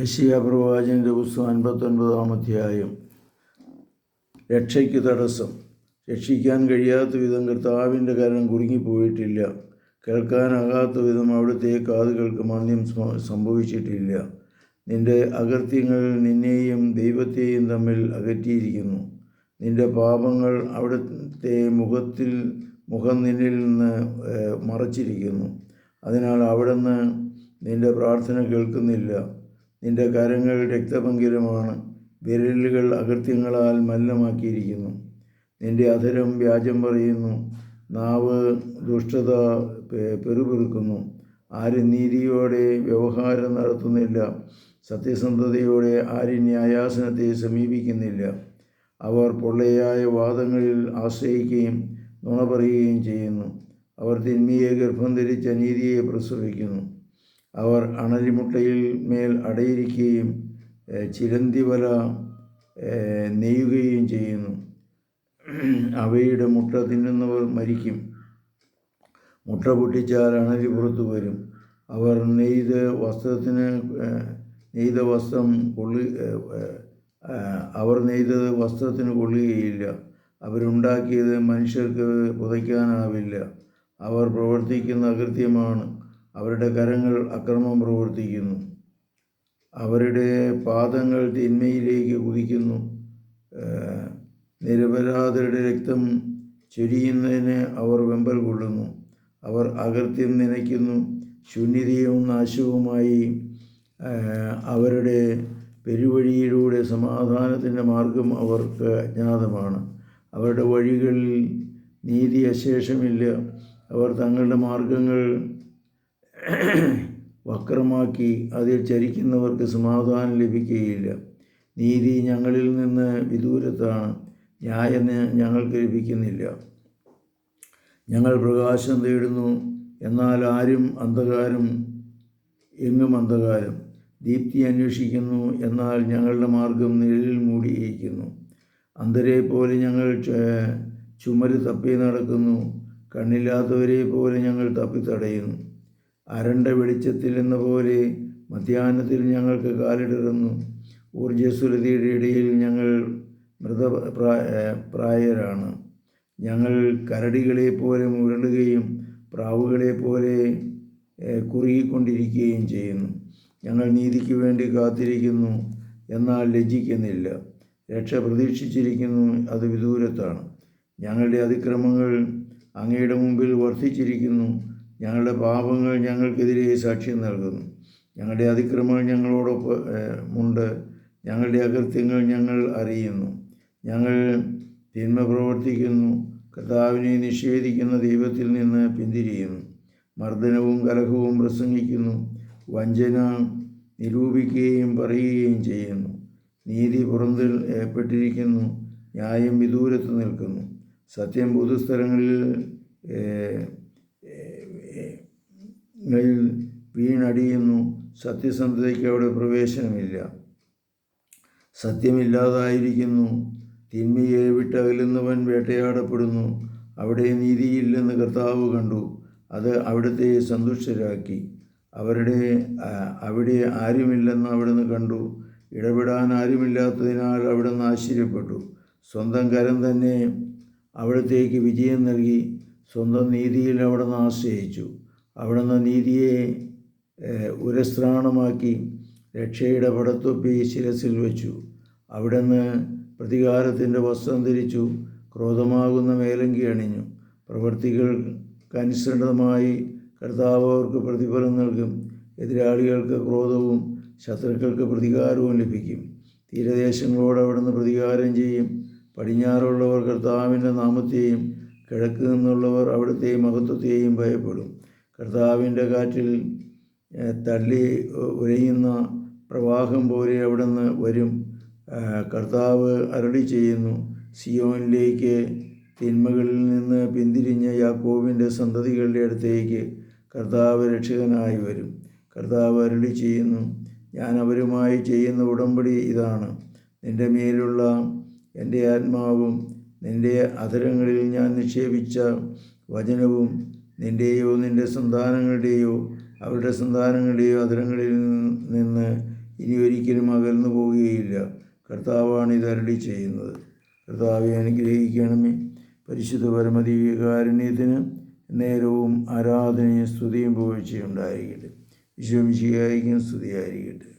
യശിയ പ്രവാചന്റെ പുസ്തകം അൻപത്തൊൻപതാം അധ്യായം. രക്ഷയ്ക്ക് തടസ്സം. രക്ഷിക്കാൻ കഴിയാത്ത വിധം കർത്താവിന്റെ കരണം കുടുങ്ങിപ്പോയിട്ടില്ല. കേൾക്കാനാകാത്ത വിധം അവിടുത്തെ കാതുകൾക്ക് മാന്യം സംഭവിച്ചിട്ടില്ല. നിന്റെ അകൃത്യങ്ങൾ നിന്നെയും ദൈവത്തെയും തമ്മിൽ അകറ്റിയിരിക്കുന്നു. നിന്റെ പാപങ്ങൾ അവിടുത്തെ മുഖത്തിൽ മുഖം നിന്നിൽ നിന്ന് മറച്ചിരിക്കുന്നു. അതിനാൽ അവിടുന്ന് നിന്റെ പ്രാർത്ഥന കേൾക്കുന്നില്ല. നിന്റെ കരങ്ങൾ രക്തപങ്കിലമാണ് വിരലുകൾ അകൃത്യങ്ങളാൽ മലിനമാക്കിയിരിക്കുന്നു. നിന്റെ അധരം വ്യാജം പറയുന്നു. നാവ് ദുഷ്ടത പെറുപെറുക്കുന്നു. ആരും നീതിയോടെ വ്യവഹാരം നടത്തുന്നില്ല സത്യസന്ധതയോടെ ആരും ന്യായാസനത്തെ സമീപിക്കുന്നില്ല അവർ പൊള്ളയായ വാദങ്ങളിൽ ആശ്രയിക്കുകയും നുണ പറയുകയും ചെയ്യുന്നു. അവർ തിന്മയെ ഗർഭം ധരിച്ച നീതിയെ പ്രസവിക്കുന്നു. അവർ അണലിമുട്ടയിൽ മേൽ അടയിരിക്കുകയും ചിലന്തിവല ചിലന്തി വല നെയ്യുകയും ചെയ്യുന്നു. അവയുടെ മുട്ട തിന്നുന്നവർ മരിക്കും. മുട്ട പൊട്ടിച്ചാൽ അണലി പുറത്തു വരും. അവർ നെയ്ത് വസ്ത്രത്തിന് നെയ്ത വസ്ത്രം കൊള്ളു അവർ നെയ്തത് വസ്ത്രത്തിന് കൊള്ളുകയില്ല. അവരുണ്ടാക്കിയത് മനുഷ്യർക്ക് പുതയ്ക്കാനാവില്ല. അവർ പ്രവർത്തിക്കുന്ന അകൃത്യമാണ്. അവരുടെ കരങ്ങൾ അക്രമം പ്രവർത്തിക്കുന്നു. അവരുടെ പാദങ്ങൾ തിന്മയിലേക്ക് കുതിക്കുന്നു. നിരപരാധരുടെ രക്തം ചൊരിയുന്നതിന് അവർ വെമ്പൽ കൊള്ളുന്നു. അവർ അകൃത്യം നനയ്ക്കുന്നു. ശൂന്യതയും നാശവുമായി അവരുടെ പെരുവഴിയിലൂടെ സമാധാനത്തിന്റെ മാർഗം അവർക്ക് അജ്ഞാതമാണ്. അവരുടെ വഴികളിൽ നീതി അശേഷമില്ല. അവർ തങ്ങളുടെ മാർഗങ്ങൾ വക്രമാക്കി അതിൽ ചരിക്കുന്നവർക്ക് സമാധാനം ലഭിക്കുകയില്ല. നീതി ഞങ്ങളിൽ നിന്ന് വിദൂരത്താണ്. ന്യായം ഞങ്ങൾക്ക് ലഭിക്കുന്നില്ല. ഞങ്ങൾ പ്രകാശം തേടുന്നു. എന്നാൽ ആരും അന്ധകാരം എങ്ങും അന്ധകാരം. ദീപ്തി അന്വേഷിക്കുന്നു. എന്നാൽ ഞങ്ങളുടെ മാർഗം നിഴലിൽ മൂടിയിരിക്കുന്നു. അന്ധരെ പോലെ ഞങ്ങൾ ചുമര് തപ്പി നടക്കുന്നു. കണ്ണില്ലാത്തവരെ പോലെ ഞങ്ങൾ തപ്പി തടയുന്നു അരണ്ട വെളിച്ചത്തിൽ എന്ന പോലെ മധ്യാഹ്നത്തിൽ ഞങ്ങൾക്ക് കാലിടറുന്നു ഊർജസ്വലതയുടെ ഇടയിൽ ഞങ്ങൾ മൃത പ്രായരാണ്. ഞങ്ങൾ കരടികളെ പോലെ മുരളുകയും പ്രാവുകളെ പോലെ കുറുകിക്കൊണ്ടിരിക്കുകയും ചെയ്യുന്നു. ഞങ്ങൾ നീതിക്ക് വേണ്ടി കാത്തിരിക്കുന്നു. എന്നാൽ ലജ്ജിക്കുന്നില്ല. രക്ഷ പ്രതീക്ഷിച്ചിരിക്കുന്നു. അത് വിദൂരത്താണ്. ഞങ്ങളുടെ അതിക്രമങ്ങൾ അങ്ങയുടെ മുമ്പിൽ വർദ്ധിച്ചിരിക്കുന്നു. ഞങ്ങളുടെ പാപങ്ങൾ ഞങ്ങൾക്കെതിരെ സാക്ഷ്യം നൽകുന്നു. ഞങ്ങളുടെ അതിക്രമങ്ങൾ ഞങ്ങളോടൊപ്പം ഉണ്ട്. ഞങ്ങളുടെ അകൃത്യങ്ങൾ ഞങ്ങൾ അറിയുന്നു. ഞങ്ങൾ തിന്മ പ്രവർത്തിക്കുന്നു. കർത്താവിനെ നിഷേധിക്കുന്ന ദൈവത്തിൽ നിന്ന് പിന്തിരിയുന്നു. മർദ്ദനവും കലഹവും പ്രസംഗിക്കുന്നു. വഞ്ചന നിരൂപിക്കുകയും പറയുകയും ചെയ്യുന്നു. നീതി പുറന്തിൽ ഏർപ്പെട്ടിരിക്കുന്നു. ന്യായം വിദൂരത്ത് നിൽക്കുന്നു. സത്യം പൊതുസ്ഥലങ്ങളിൽ വീണടിയുന്നു. സത്യസന്ധതയ്ക്ക് അവിടെ പ്രവേശനമില്ല. സത്യമില്ലാതായിരിക്കുന്നു. തിന്മയെ വിട്ടകലുന്നവൻ വേട്ടയാടപ്പെടുന്നു. അവിടെ നീതിയില്ലെന്ന് കർത്താവ് കണ്ടു. അത് അവിടുത്തെ സന്തുഷ്ടരാക്കി. അവരുടെ അവിടെ ആരുമില്ലെന്ന് അവിടുന്ന് കണ്ടു. ഇടപെടാൻ ആരുമില്ലാത്തതിനാൽ അവിടുന്ന് ആശ്ചര്യപ്പെട്ടു. സ്വന്തം കരം തന്നെ അവിടത്തേക്ക് വിജയം നൽകി. സ്വന്തം നീതിയിൽ അവിടുന്ന് ആശ്രയിച്ചു. അവിടുന്ന് നീതിയെ ഉരസ്രാണമാക്കി രക്ഷയുടെ പടത്തൊപ്പി ശിരസിൽ വെച്ചു. അവിടുന്ന് പ്രതികാരത്തിന്റെ വസ്ത്രം ധരിച്ചു ക്രോധമാകുന്ന മേലങ്കി അണിഞ്ഞു. പ്രവർത്തികൾക്കനുസൃതമായി കർത്താവ് അവർക്ക് പ്രതിഫലം നൽകും. എതിരാളികൾക്ക് ക്രോധവും ശത്രുക്കൾക്ക് പ്രതികാരവും ലഭിക്കും. തീരദേശങ്ങളോട് അവിടുന്ന് പ്രതികാരം ചെയ്യും. പടിഞ്ഞാറുള്ളവർ കർത്താവിന്റെ നാമത്തെയും കിഴക്ക് നിന്നുള്ളവർ അവിടുത്തെ മഹത്വത്തെയും ഭയപ്പെടും. കർത്താവിന്റെ കാറ്റിൽ തള്ളി ഉരയുന്ന പ്രവാഹം പോലെ അവിടുന്ന് വരും. കർത്താവ് അരളി ചെയ്യുന്നു സിയോനിലേക്ക് തിന്മകളിൽ നിന്ന് പിന്തിരിഞ്ഞ യാക്കോവിന്റെ സന്തതികളുടെ അടുത്തേക്ക് കർത്താവ് രക്ഷകനായി വരും. കർത്താവ് അരളി ചെയ്യുന്നു ഞാൻ അവരുമായി ചെയ്യുന്ന ഉടമ്പടി ഇതാണ്. നിന്റെ മേലുള്ള എന്റെ ആത്മാവും നിന്റെ അധരങ്ങളിൽ ഞാൻ നിക്ഷേപിച്ച വചനവും നിന്റെയോ നിന്റെ സന്താനങ്ങളുടെയോ അവരുടെ സന്താനങ്ങളുടെയോ അതിരങ്ങളിൽ നിന്ന് ഇനി ഒരിക്കലും അകന്നു പോവുകയില്ല കർത്താവാണ് ഇത് അരളി ചെയ്യുന്നത്. കർത്താവെ അനുഗ്രഹിക്കണമേ. പരിശുദ്ധ പരമദിവ്യകാരുണ്യത്തിന് നേരവും ആരാധനയും സ്തുതിയും പുകഴ്ചയും ഉണ്ടായിരിക്കട്ടെ. സ്തുതിയായിരിക്കട്ടെ.